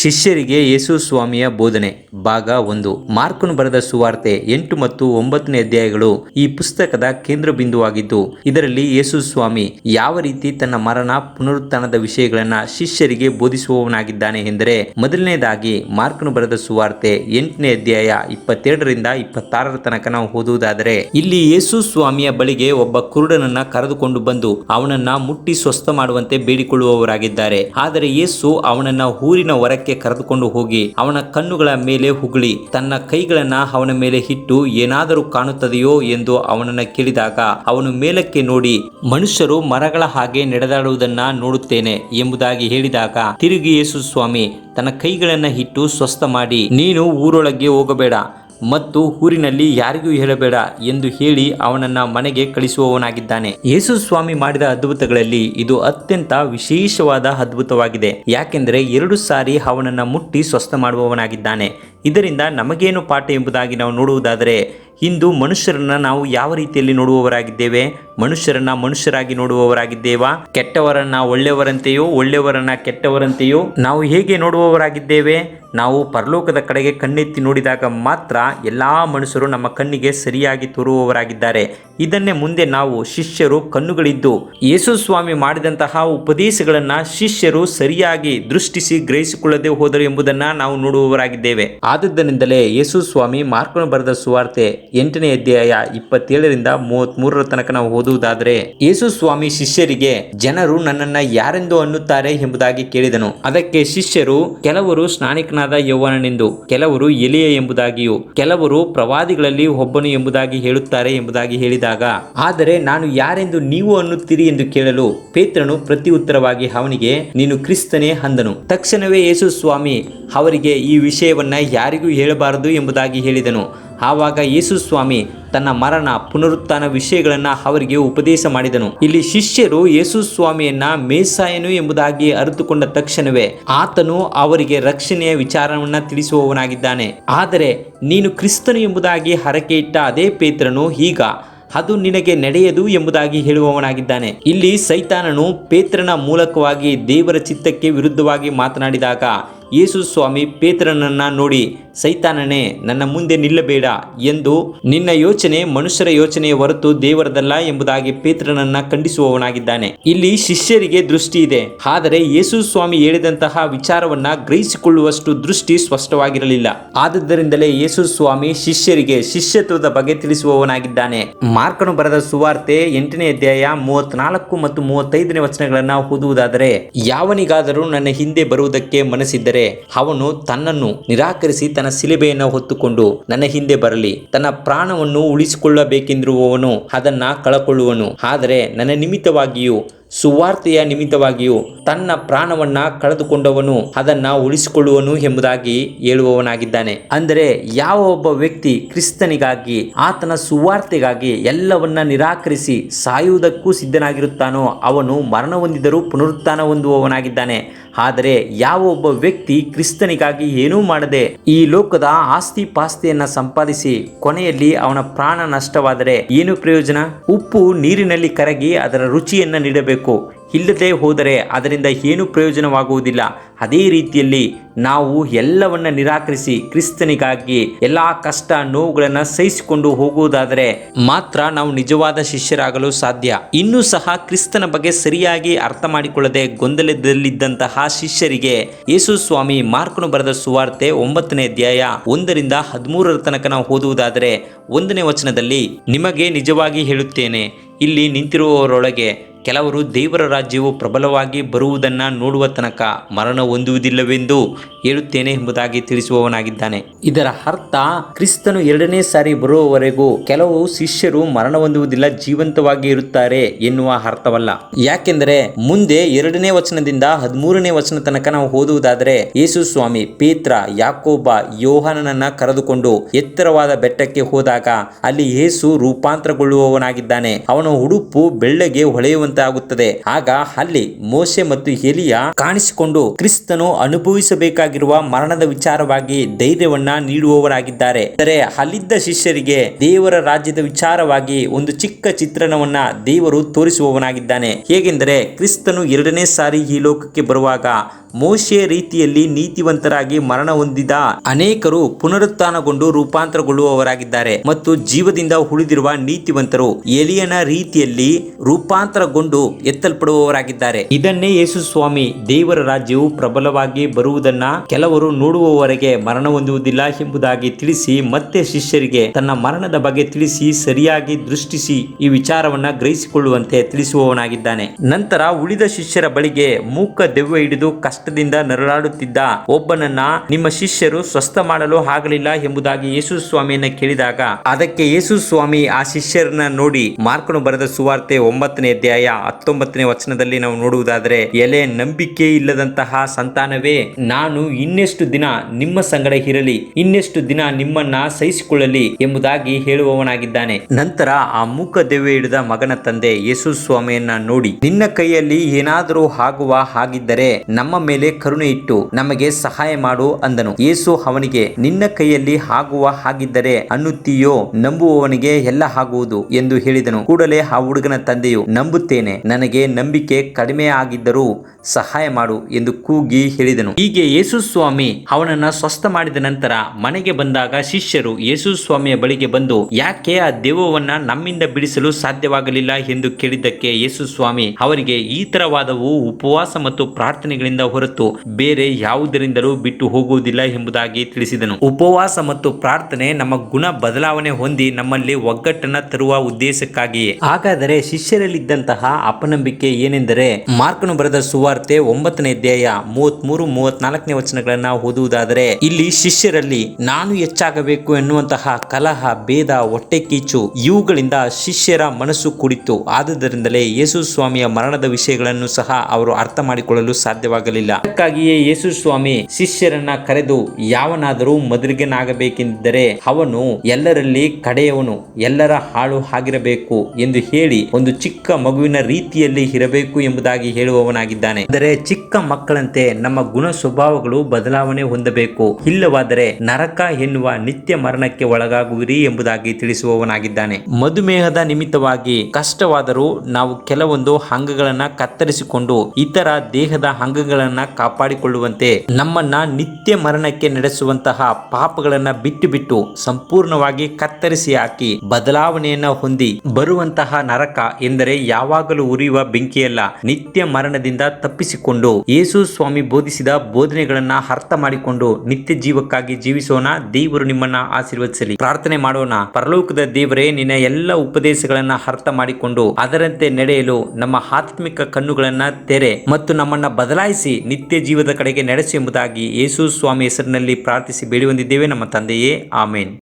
ಶಿಷ್ಯರಿಗೆ ಯೇಸು ಸ್ವಾಮಿಯ ಬೋಧನೆ. ಭಾಗ ಒಂದು. ಮಾರ್ಕನು ಬರೆದ ಸುವಾರ್ತೆ ಎಂಟು ಮತ್ತು ಒಂಬತ್ತನೇ ಅಧ್ಯಾಯಗಳು ಈ ಪುಸ್ತಕದ ಕೇಂದ್ರ ಬಿಂದುವಾಗಿದ್ದು ಇದರಲ್ಲಿ ಯೇಸು ಸ್ವಾಮಿ ಯಾವ ರೀತಿ ತನ್ನ ಮರಣ ಪುನರುತ್ಥಾನದ ವಿಷಯಗಳನ್ನ ಶಿಷ್ಯರಿಗೆ ಬೋಧಿಸುವವನಾಗಿದ್ದಾನೆ ಎಂದರೆ, ಮೊದಲನೇದಾಗಿ ಮಾರ್ಕನು ಬರೆದ ಸುವಾರ್ತೆ ಎಂಟನೇ ಅಧ್ಯಾಯ ಇಪ್ಪತ್ತೆರಡರಿಂದ ಇಪ್ಪತ್ತಾರರ ತನಕ ನಾವು ಓದುವುದಾದರೆ, ಇಲ್ಲಿ ಯೇಸು ಸ್ವಾಮಿಯ ಬಳಿಗೆ ಒಬ್ಬ ಕುರುಡನನ್ನ ಕರೆದುಕೊಂಡು ಬಂದು ಅವನನ್ನ ಮುಟ್ಟಿ ಸ್ವಸ್ಥ ಮಾಡುವಂತೆ ಬೇಡಿಕೊಳ್ಳುವವರಾಗಿದ್ದಾರೆ. ಆದರೆ ಯೇಸು ಅವನನ್ನ ಊರಿನ ಹೊರಕ್ಕೆ ಕರೆದುಕೊಂಡು ಹೋಗಿ ಅವನ ಕಣ್ಣುಗಳ ಮೇಲೆ ಹುಗುಳಿ, ತನ್ನ ಕೈಗಳನ್ನ ಅವನ ಮೇಲೆ ಇಟ್ಟು ಏನಾದರೂ ಕಾಣುತ್ತದೆಯೋ ಎಂದು ಅವನನ್ನ ಕೇಳಿದಾಗ ಅವನು ಮೇಲಕ್ಕೆ ನೋಡಿ, ಮನುಷ್ಯರು ಮರಗಳ ಹಾಗೆ ನಡೆದಾಡುವುದನ್ನ ನೋಡುತ್ತೇನೆ ಎಂಬುದಾಗಿ ಹೇಳಿದಾಗ, ತಿರುಗಿ ಯೇಸು ಸ್ವಾಮಿ, ತನ್ನ ಕೈಗಳನ್ನ ಇಟ್ಟು ಸ್ವಸ್ಥ ಮಾಡಿ, ನೀನು ಊರೊಳಗೆ ಹೋಗಬೇಡ ಮತ್ತು ಊರಿನಲ್ಲಿ ಯಾರಿಗೂ ಹೇಳಬೇಡ ಎಂದು ಹೇಳಿ ಅವನನ್ನ ಮನೆಗೆ ಕಳಿಸುವವನಾಗಿದ್ದಾನೆ. ಯೇಸು ಸ್ವಾಮಿ ಮಾಡಿದ ಅದ್ಭುತಗಳಲ್ಲಿ ಇದು ಅತ್ಯಂತ ವಿಶೇಷವಾದ ಅದ್ಭುತವಾಗಿದೆ. ಯಾಕೆಂದರೆ ಎರಡು ಸಾರಿ ಅವನನ್ನ ಮುಟ್ಟಿ ಸ್ವಸ್ಥ ಮಾಡುವವನಾಗಿದ್ದಾನೆ ಇದರಿಂದ ನಮಗೇನು ಪಾಠ ಎಂಬುದಾಗಿ ನಾವು ನೋಡುವುದಾದರೆ ಇಂದು ಮನುಷ್ಯರನ್ನ ನಾವು ಯಾವ ರೀತಿಯಲ್ಲಿ ನೋಡುವವರಾಗಿದ್ದೇವೆ? ಮನುಷ್ಯರನ್ನ ಮನುಷ್ಯರಾಗಿ ನೋಡುವವರಾಗಿದ್ದೇವಾ? ಕೆಟ್ಟವರನ್ನ ಒಳ್ಳೆಯವರಂತೆಯೋ, ಒಳ್ಳೆಯವರನ್ನ ಕೆಟ್ಟವರಂತೆಯೋ? ನಾವು ಹೇಗೆ ನೋಡುವವರಾಗಿದ್ದೇವೆ? ನಾವು ಪರಲೋಕದ ಕಡೆಗೆ ಕಣ್ಣೆತ್ತಿ ನೋಡಿದಾಗ ಮಾತ್ರ ಎಲ್ಲ ಮನುಷ್ಯರು ನಮ್ಮ ಕಣ್ಣಿಗೆ ಸರಿಯಾಗಿ ತೋರುವವರಾಗಿದ್ದಾರೆ. ಇದನ್ನೇ ಮುಂದೆ ನಾವು ಶಿಷ್ಯರು ಕಣ್ಣುಗಳಿದ್ದು, ಯೇಸು ಸ್ವಾಮಿ ಮಾಡಿದಂತಹ ಉಪದೇಶಗಳನ್ನ ಶಿಷ್ಯರು ಸರಿಯಾಗಿ ದೃಷ್ಟಿಸಿ ಗ್ರಹಿಸಿಕೊಳ್ಳದೆ ಹೋದರು ಎಂಬುದನ್ನು ನಾವು ನೋಡುವವರಾಗಿದ್ದೇವೆ. ಆದದ್ದರಿಂದಲೇ ಯೇಸು ಸ್ವಾಮಿ ಮಾರ್ಕನು ಬರೆದ ಸುವಾರ್ತೆ ಎಂಟನೇ ಅಧ್ಯಾಯ ಇಪ್ಪತ್ತೇಳರಿಂದ ಮೂವತ್ಮೂರರ ತನಕ ನಾವು ಓದುವುದಾದರೆ, ಯೇಸು ಸ್ವಾಮಿ ಶಿಷ್ಯರಿಗೆ, ಜನರು ನನ್ನನ್ನ ಯಾರೆಂದು ಅನ್ನುತ್ತಾರೆ ಎಂಬುದಾಗಿ ಕೇಳಿದನು. ಅದಕ್ಕೆ ಶಿಷ್ಯರು, ಕೆಲವರು ಸ್ನಾನಿಕನಾದ ಯೌವನನೆಂದು, ಕೆಲವರು ಎಲಿಯ ಎಂಬುದಾಗಿಯೂ, ಕೆಲವರು ಪ್ರವಾದಿಗಳಲ್ಲಿ ಒಬ್ಬನು ಎಂಬುದಾಗಿ ಹೇಳುತ್ತಾರೆ ಎಂಬುದಾಗಿ ಹೇಳಿದಾಗ, ಆದರೆ ನಾನು ಯಾರೆಂದು ನೀವು ಅನ್ನುತ್ತೀರಿ ಎಂದು ಕೇಳಲು ಪೇತ್ರನು ಪ್ರತಿ ಉತ್ತರವಾಗಿ ಅವನಿಗೆ, ನೀನು ಕ್ರಿಸ್ತನೇ ಅಂದನು. ತಕ್ಷಣವೇ ಯೇಸು ಸ್ವಾಮಿ ಅವರಿಗೆ ಈ ವಿಷಯವನ್ನ ಯಾರಿಗೂ ಹೇಳಬಾರದು ಎಂಬುದಾಗಿ ಹೇಳಿದನು. ಆವಾಗ ಯೇಸು ಸ್ವಾಮಿ ತನ್ನ ಮರಣ, ಪುನರುತ್ಥಾನ ವಿಷಯಗಳನ್ನು ಅವರಿಗೆ ಉಪದೇಶ ಮಾಡಿದನು. ಇಲ್ಲಿ ಶಿಷ್ಯರು ಯೇಸು ಸ್ವಾಮಿಯನ್ನ ಮೇಸಾಯನು ಎಂಬುದಾಗಿ ಅರಿತುಕೊಂಡ ತಕ್ಷಣವೇ ಆತನು ಅವರಿಗೆ ರಕ್ಷಣೆಯ ವಿಚಾರವನ್ನ ತಿಳಿಸುವವನಾಗಿದ್ದಾನೆ. ಆದರೆ ನೀನು ಕ್ರಿಸ್ತನು ಎಂಬುದಾಗಿ ಹರಕೆ ಇಟ್ಟ ಅದೇ ಪೇತ್ರನು ಈಗ ಅದು ನಿನಗೆ ನಡೆಯದು ಎಂಬುದಾಗಿ ಹೇಳುವವನಾಗಿದ್ದಾನೆ. ಇಲ್ಲಿ ಸೈತಾನನು ಪೇತ್ರನ ಮೂಲಕವಾಗಿ ದೇವರ ಚಿತ್ತಕ್ಕೆ ವಿರುದ್ಧವಾಗಿ ಮಾತನಾಡಿದಾಗ ಯೇಸು ಸ್ವಾಮಿ ಪೇತ್ರನನ್ನ ನೋಡಿ, ಸೈತಾನನೇ, ನನ್ನ ಮುಂದೆ ನಿಲ್ಲಬೇಡ ಎಂದು ನಿನ್ನ ಯೋಚನೆ ಮನುಷ್ಯರ ಯೋಚನೆಯ ಹೊರತು ದೇವರದಲ್ಲ ಎಂಬುದಾಗಿ ಪೇತ್ರನನ್ನ ಖಂಡಿಸುವವನಾಗಿದ್ದಾನೆ. ಇಲ್ಲಿ ಶಿಷ್ಯರಿಗೆ ದೃಷ್ಟಿ ಇದೆ. ಆದರೆ ಯೇಸು ಸ್ವಾಮಿ ಹೇಳಿದಂತಹ ವಿಚಾರವನ್ನ ಗ್ರಹಿಸಿಕೊಳ್ಳುವಷ್ಟು ದೃಷ್ಟಿ ಸ್ಪಷ್ಟವಾಗಿರಲಿಲ್ಲ. ಆದ್ದರಿಂದಲೇ ಯೇಸು ಸ್ವಾಮಿ ಶಿಷ್ಯರಿಗೆ ಶಿಷ್ಯತ್ವದ ಬಗ್ಗೆ ತಿಳಿಸುವವನಾಗಿದ್ದಾನೆ. ಮಾರ್ಕನು ಬರೆದ ಸುವಾರ್ತೆ ಎಂಟನೇ ಅಧ್ಯಾಯ ಮೂವತ್ನಾಲ್ಕು ಮತ್ತು ಮೂವತ್ತೈದನೇ ವಚನಗಳನ್ನ ಓದುವುದಾದರೆ, ಯಾವನಿಗಾದರೂ ನನ್ನ ಹಿಂದೆ ಬರುವುದಕ್ಕೆ ಮನಸ್ಸಿದ್ದರೆ ಅವನು ತನ್ನನ್ನು ನಿರಾಕರಿಸಿ ತನ್ನ ಸಿಲುಬೆಯನ್ನು ಹೊತ್ತುಕೊಂಡು ನನ್ನ ಹಿಂದೆ ಬರಲಿ. ತನ್ನ ಪ್ರಾಣವನ್ನು ಉಳಿಸಿಕೊಳ್ಳಬೇಕೆಂದಿರುವವನು ಅದನ್ನ ಕಳಕೊಳ್ಳುವನು. ಆದರೆ ನನ್ನ ನಿಮಿತ್ತವಾಗಿಯೂ, ಸುವಾರ್ತೆಯ ನಿಮಿತ್ತವಾಗಿಯೂ ತನ್ನ ಪ್ರಾಣವನ್ನ ಕಳೆದುಕೊಂಡವನು ಅದನ್ನ ಉಳಿಸಿಕೊಳ್ಳುವನು ಎಂಬುದಾಗಿ ಹೇಳುವವನಾಗಿದ್ದಾನೆ. ಅಂದರೆ ಯಾವ ಒಬ್ಬ ವ್ಯಕ್ತಿ ಕ್ರಿಸ್ತನಿಗಾಗಿ, ಆತನ ಸುವಾರ್ತೆಗಾಗಿ ಎಲ್ಲವನ್ನ ನಿರಾಕರಿಸಿ ಸಾಯುವುದಕ್ಕೂ ಸಿದ್ಧನಾಗಿರುತ್ತಾನೋ ಅವನು ಮರಣ ಹೊಂದಿದರೂ ಪುನರುತ್ಥಾನ ಹೊಂದುವವನಾಗಿದ್ದಾನೆ ಆದರೆ ಯಾವ ಒಬ್ಬ ವ್ಯಕ್ತಿ ಕ್ರಿಸ್ತನಿಗಾಗಿ ಏನೂ ಮಾಡದೆ ಈ ಲೋಕದ ಆಸ್ತಿ ಪಾಸ್ತಿಯನ್ನ ಸಂಪಾದಿಸಿ ಕೊನೆಯಲ್ಲಿ ಅವನ ಪ್ರಾಣ ನಷ್ಟವಾದರೆ ಏನು ಪ್ರಯೋಜನ? ಉಪ್ಪು ನೀರಿನಲ್ಲಿ ಕರಗಿ ಅದರ ರುಚಿಯನ್ನ ನೀಡಬೇಕು. ಇಲ್ಲದೆ ಹೋದರೆ ಅದರಿಂದ ಏನು ಪ್ರಯೋಜನವಾಗುವುದಿಲ್ಲ. ಅದೇ ರೀತಿಯಲ್ಲಿ ನಾವು ಎಲ್ಲವನ್ನ ನಿರಾಕರಿಸಿ ಕ್ರಿಸ್ತನಿಗಾಗಿ ಎಲ್ಲ ಕಷ್ಟ ನೋವುಗಳನ್ನು ಸಹಿಸಿಕೊಂಡು ಹೋಗುವುದಾದರೆ ಮಾತ್ರ ನಾವು ನಿಜವಾದ ಶಿಷ್ಯರಾಗಲು ಸಾಧ್ಯ. ಇನ್ನೂ ಸಹ ಕ್ರಿಸ್ತನ ಬಗ್ಗೆ ಸರಿಯಾಗಿ ಅರ್ಥ ಮಾಡಿಕೊಳ್ಳದೆ ಗೊಂದಲದಲ್ಲಿದ್ದಂತಹ ಶಿಷ್ಯರಿಗೆ ಯೇಸು ಸ್ವಾಮಿ ಮಾರ್ಕನು ಬರೆದ ಸುವಾರ್ತೆ ಒಂಬತ್ತನೇ ಅಧ್ಯಾಯ ಒಂದರಿಂದ ಹದಿಮೂರರ ತನಕ ನಾವು ಓದುವುದಾದರೆ ಒಂದನೇ ವಚನದಲ್ಲಿ ನಿಮಗೆ ನಿಜವಾಗಿ ಹೇಳುತ್ತೇನೆ. ಇಲ್ಲಿ ನಿಂತಿರುವವರೊಳಗೆ ಕೆಲವರು ದೇವರ ರಾಜ್ಯವು ಪ್ರಬಲವಾಗಿ ಬರುವುದನ್ನು ನೋಡುವ ತನಕ ಮರಣ ಹೊಂದುವುದಿಲ್ಲವೆಂದು ಹೇಳುತ್ತೇನೆ ಎಂಬುದಾಗಿ ತಿಳಿಸುವವನಾಗಿದ್ದಾನೆ. ಇದರ ಅರ್ಥ ಕ್ರಿಸ್ತನು ಎರಡನೇ ಸಾರಿ ಬರುವವರೆಗೂ ಕೆಲವು ಶಿಷ್ಯರು ಮರಣ ಹೊಂದುವುದಿಲ್ಲ, ಜೀವಂತವಾಗಿ ಇರುತ್ತಾರೆ ಎನ್ನುವ ಅರ್ಥವಲ್ಲ. ಯಾಕೆಂದರೆ ಮುಂದೆ ಎರಡನೇ ವಚನದಿಂದ ಹದಿಮೂರನೇ ವಚನ ತನಕ ನಾವು ಓದುವುದಾದರೆ ಯೇಸು ಸ್ವಾಮಿ, ಪೇತ್ರ, ಯಾಕೋಬ, ಯೋಹಾನನನ್ನ ಕರೆದುಕೊಂಡು ಎತ್ತರವಾದ ಬೆಟ್ಟಕ್ಕೆ ಹೋದಾಗ ಅಲ್ಲಿ ಯೇಸು ರೂಪಾಂತರಗೊಳ್ಳುವವನಾಗಿದ್ದಾನೆ. ಅವನ ಉಡುಪು ಬೆಳ್ಳಗೆ ಹೊಳೆಯುವಂತ ಆಗುತ್ತದೆ ಆಗ ಅಲ್ಲಿ ಮೋಸೆ ಮತ್ತು ಎಲಿಯ ಕಾಣಿಸಿಕೊಂಡು ಕ್ರಿಸ್ತನು ಅನುಭವಿಸಬೇಕಾಗಿರುವ ಮರಣದ ವಿಚಾರವಾಗಿ ಧೈರ್ಯವನ್ನ ನೀಡುವವರಾಗಿದ್ದಾರೆ. ಅಂದರೆ ಅಲ್ಲಿದ್ದ ಶಿಷ್ಯರಿಗೆ ದೇವರ ರಾಜ್ಯದ ವಿಚಾರವಾಗಿ ಒಂದು ಚಿಕ್ಕ ಚಿತ್ರಣವನ್ನ ದೇವರು ತೋರಿಸುವವನಾಗಿದ್ದಾನೆ. ಹೇಗೆಂದರೆ ಕ್ರಿಸ್ತನು ಎರಡನೇ ಸಾರಿ ಈ ಲೋಕಕ್ಕೆ ಬರುವಾಗ ಮೋಶೆ ರೀತಿಯಲ್ಲಿ ನೀತಿವಂತರಾಗಿ ಮರಣ ಹೊಂದಿದ ಅನೇಕರು ಪುನರುತ್ಥಾನಗೊಂಡು ರೂಪಾಂತರಗೊಳ್ಳುವವರಾಗಿದ್ದಾರೆ ಮತ್ತು ಜೀವದಿಂದ ಉಳಿದಿರುವ ನೀತಿವಂತರು ಎಲಿಯನ ರೀತಿಯಲ್ಲಿ ರೂಪಾಂತರಗೊಂಡು ಎತ್ತಲ್ಪಡುವವರಾಗಿದ್ದಾರೆ. ಇದನ್ನೇ ಯೇಸು ಸ್ವಾಮಿ, ದೇವರ ರಾಜ್ಯವು ಪ್ರಬಲವಾಗಿ ಬರುವುದನ್ನ ಕೆಲವರು ನೋಡುವವರೆಗೆ ಮರಣ ಹೊಂದುವುದಿಲ್ಲ ಎಂಬುದಾಗಿ ತಿಳಿಸಿ ಮತ್ತೆ ಶಿಷ್ಯರಿಗೆ ತನ್ನ ಮರಣದ ಬಗ್ಗೆ ತಿಳಿಸಿ ಸರಿಯಾಗಿ ದೃಷ್ಟಿಸಿ ಈ ವಿಚಾರವನ್ನ ಗ್ರಹಿಸಿಕೊಳ್ಳುವಂತೆ ತಿಳಿಸುವವನಾಗಿದ್ದಾನೆ. ನಂತರ ಉಳಿದ ಶಿಷ್ಯರ ಬಳಿಗೆ ಮೂಕ ದೆವ್ವ ಹಿಡಿದು ಕಷ್ಟದಿಂದ ನರಳಾಡುತ್ತಿದ್ದ ಒಬ್ಬನನ್ನ ನಿಮ್ಮ ಶಿಷ್ಯರು ಸ್ವಸ್ಥ ಮಾಡಲು ಆಗಲಿಲ್ಲ ಎಂಬುದಾಗಿ ಯೇಸು ಸ್ವಾಮಿಯನ್ನ ಕೇಳಿದಾಗ, ಅದಕ್ಕೆ ಯೇಸು ಸ್ವಾಮಿ ಆ ಶಿಷ್ಯರನ್ನ ನೋಡಿ ಮಾರ್ಕನು ಬರೆದ ಸುವಾರ್ತೆ ಒಂಬತ್ತನೇ ಅಧ್ಯಾಯ ಹತ್ತೊಂಬತ್ತನೇ ವಚನದಲ್ಲಿ ನಾವು ನೋಡುವುದಾದರೆ, ಎಲೆ ನಂಬಿಕೆ ಇಲ್ಲದಂತಹ ಸಂತಾನವೇ, ನಾನು ಇನ್ನೆಷ್ಟು ದಿನ ನಿಮ್ಮ ಸಂಗಡ ಇರಲಿ, ಇನ್ನೆಷ್ಟು ದಿನ ನಿಮ್ಮನ್ನ ಸಹಿಸಿಕೊಳ್ಳಲಿ ಎಂಬುದಾಗಿ ಹೇಳುವವನಾಗಿದ್ದಾನೆ. ನಂತರ ಆ ಮೂಕ ದೆವ್ವೆ ಹಿಡಿದ ಮಗನ ತಂದೆ ಯೇಸು ಸ್ವಾಮಿಯನ್ನ ನೋಡಿ, ನಿನ್ನ ಕೈಯಲ್ಲಿ ಏನಾದರೂ ಆಗುವ ಹಾಗಿದ್ದರೆ ನಮ್ಮ ಮೇಲೆ ಕರುಣೆ ಇಟ್ಟು ನಮಗೆ ಸಹಾಯ ಮಾಡು ಅಂದನು. ಯೇಸು ಅವನಿಗೆ, ನಿನ್ನ ಕೈಯಲ್ಲಿ ಆಗುವ ಹಾಗಿದ್ದರೆ ಅನ್ನುತ್ತೀಯೋ, ನಂಬುವವನಿಗೆ ಎಲ್ಲ ಆಗುವುದು ಎಂದು ಹೇಳಿದನು. ಕೂಡಲೇ ಆ ಹುಡುಗನ ತಂದೆಯು ನಂಬುತ್ತೇನೆ ನನಗೆ ನಂಬಿಕೆ ಕಡಿಮೆ ಆಗಿದ್ದರೂ ಸಹಾಯ ಮಾಡು ಎಂದು ಕೂಗಿ ಹೇಳಿದನು. ಹೀಗೆ ಯೇಸು ಸ್ವಾಮಿ ಅವನನ್ನ ಸ್ವಸ್ಥ ಮಾಡಿದ ನಂತರ ಮನೆಗೆ ಬಂದಾಗ ಶಿಷ್ಯರು ಯೇಸು ಸ್ವಾಮಿಯ ಬಳಿಗೆ ಬಂದು, ಯಾಕೆ ಆ ದೇವವನ್ನ ನಮ್ಮಿಂದ ಬಿಡಿಸಲು ಸಾಧ್ಯವಾಗಲಿಲ್ಲ ಎಂದು ಕೇಳಿದ್ದಕ್ಕೆ ಯೇಸು ಸ್ವಾಮಿ ಅವರಿಗೆ, ಈ ತರವಾದವು ಉಪವಾಸ ಮತ್ತು ಪ್ರಾರ್ಥನೆಗಳಿಂದ ಹೊರತು ಬೇರೆ ಯಾವುದರಿಂದಲೂ ಬಿಟ್ಟು ಹೋಗುವುದಿಲ್ಲ ಎಂಬುದಾಗಿ ತಿಳಿಸಿದನು. ಉಪವಾಸ ಮತ್ತು ಪ್ರಾರ್ಥನೆ ನಮ್ಮ ಗುಣ ಬದಲಾವಣೆ ಹೊಂದಿ ನಮ್ಮಲ್ಲಿ ಒಗ್ಗಟ್ಟನ್ನ ತರುವ ಉದ್ದೇಶಕ್ಕಾಗಿಯೇ. ಹಾಗಾದರೆ ಶಿಷ್ಯರಲ್ಲಿದ್ದಂತಹ ಅಪನಂಬಿಕೆ ಏನೆಂದರೆ ಮಾರ್ಕನು ಬರೆದ ಸುವಾರ್ತೆ ಒಂಬತ್ತನೇ ಅಧ್ಯಾಯ ಮೂವತ್ಮೂರು, ಮೂವತ್ನಾಲ್ಕನೇ ವಚನಗಳನ್ನ ಓದುವುದಾದರೆ, ಇಲ್ಲಿ ಶಿಷ್ಯರಲ್ಲಿ ನಾನು ಹೆಚ್ಚಾಗಬೇಕು ಎನ್ನುವಂತಹ ಕಲಹ, ಭೇದ, ಹೊಟ್ಟೆ ಕೀಚು ಇವುಗಳಿಂದ ಶಿಷ್ಯರ ಮನಸ್ಸು ಕುಡಿತು ಆದುದರಿಂದಲೇ ಯೇಸು ಸ್ವಾಮಿಯ ಮರಣದ ವಿಷಯಗಳನ್ನು ಸಹ ಅವರು ಅರ್ಥ ಮಾಡಿಕೊಳ್ಳಲು ಸಾಧ್ಯವಾಗಲಿಲ್ಲ. ಅದಕ್ಕಾಗಿಯೇ ಯೇಸು ಸ್ವಾಮಿ ಶಿಷ್ಯರನ್ನ ಕರೆದು, ಯಾವನಾದರೂ ಮೊದಲಿಗೆನಾಗಬೇಕೆಂದಿದ್ದರೆ ಅವನು ಎಲ್ಲರಲ್ಲಿ ಕಡೆಯವನು, ಎಲ್ಲರ ಹಾಳು ಆಗಿರಬೇಕು ಎಂದು ಹೇಳಿ ಒಂದು ಚಿಕ್ಕ ಮಗುವಿನ ರೀತಿಯಲ್ಲಿ ಇರಬೇಕು ಎಂಬುದಾಗಿ ಹೇಳುವವನಾಗಿದ್ದಾನೆ. ಅಂದರೆ ಚಿಕ್ಕ ಮಕ್ಕಳಂತೆ ನಮ್ಮ ಗುಣ ಸ್ವಭಾವಗಳು ಬದಲಾವಣೆ ಹೊಂದಬೇಕು. ಇಲ್ಲವಾದರೆ ನರಕ ಎನ್ನುವ ನಿತ್ಯ ಮರಣಕ್ಕೆ ಒಳಗಾಗುವಿರಿ ಎಂಬುದಾಗಿ ತಿಳಿಸುವವನಾಗಿದ್ದಾನೆ. ಮಧುಮೇಹದ ನಿಮಿತ್ತವಾಗಿ ಕಷ್ಟವಾದರೂ ನಾವು ಕೆಲವೊಂದು ಅಂಗಗಳನ್ನ ಕತ್ತರಿಸಿಕೊಂಡು ಇತರ ದೇಹದ ಅಂಗಗಳನ್ನ ಕಾಪಾಡಿಕೊಳ್ಳುವಂತೆ ನಮ್ಮನ್ನ ನಿತ್ಯ ಮರಣಕ್ಕೆ ನಡೆಸುವಂತಹ ಪಾಪಗಳನ್ನ ಬಿಟ್ಟು ಬಿಟ್ಟು ಸಂಪೂರ್ಣವಾಗಿ ಕತ್ತರಿಸಿ ಹಾಕಿ ಬದಲಾವಣೆಯನ್ನ ಹೊಂದಿ ಬರುವಂತಹ ನರಕ ಎಂದರೆ ಯಾವಾಗಲೂ ಉರಿಯುವ ಬೆಂಕಿಯಲ್ಲ ನಿತ್ಯ ಮರಣದಿಂದ ತಪ್ಪಿಸಿಕೊಂಡು ಯೇಸು ಸ್ವಾಮಿ ಬೋಧಿಸಿದ ಬೋಧನೆಗಳನ್ನ ಅರ್ಥ ಮಾಡಿಕೊಂಡು ನಿತ್ಯ ಜೀವಕ್ಕಾಗಿ ಜೀವಿಸೋಣ. ದೇವರು ನಿಮ್ಮನ್ನ ಆಶೀರ್ವದಿಸಲಿ. ಪ್ರಾರ್ಥನೆ ಮಾಡೋಣ. ಪರಲೋಕದ ದೇವರೇ, ನಿನ್ನ ಎಲ್ಲ ಉಪದೇಶಗಳನ್ನ ಅರ್ಥ ಮಾಡಿಕೊಂಡು ಅದರಂತೆ ನಡೆಯಲು ನಮ್ಮ ಆತ್ಮಿಕ ಕಣ್ಣುಗಳನ್ನ ತೆರೆ ಮತ್ತು ನಮ್ಮನ್ನ ಬದಲಾಯಿಸಿ ನಿತ್ಯ ಜೀವದ ಕಡೆಗೆ ನಡೆಸಿ ಎಂಬುದಾಗಿ ಯೇಸು ಸ್ವಾಮಿ ಹೆಸರಿನಲ್ಲಿ ಪ್ರಾರ್ಥಿಸಿ ಬೇಡಿ ಹೊಂದಿದ್ದೇವೆ ನಮ್ಮ ತಂದೆಯೇ, ಆಮೇನ್.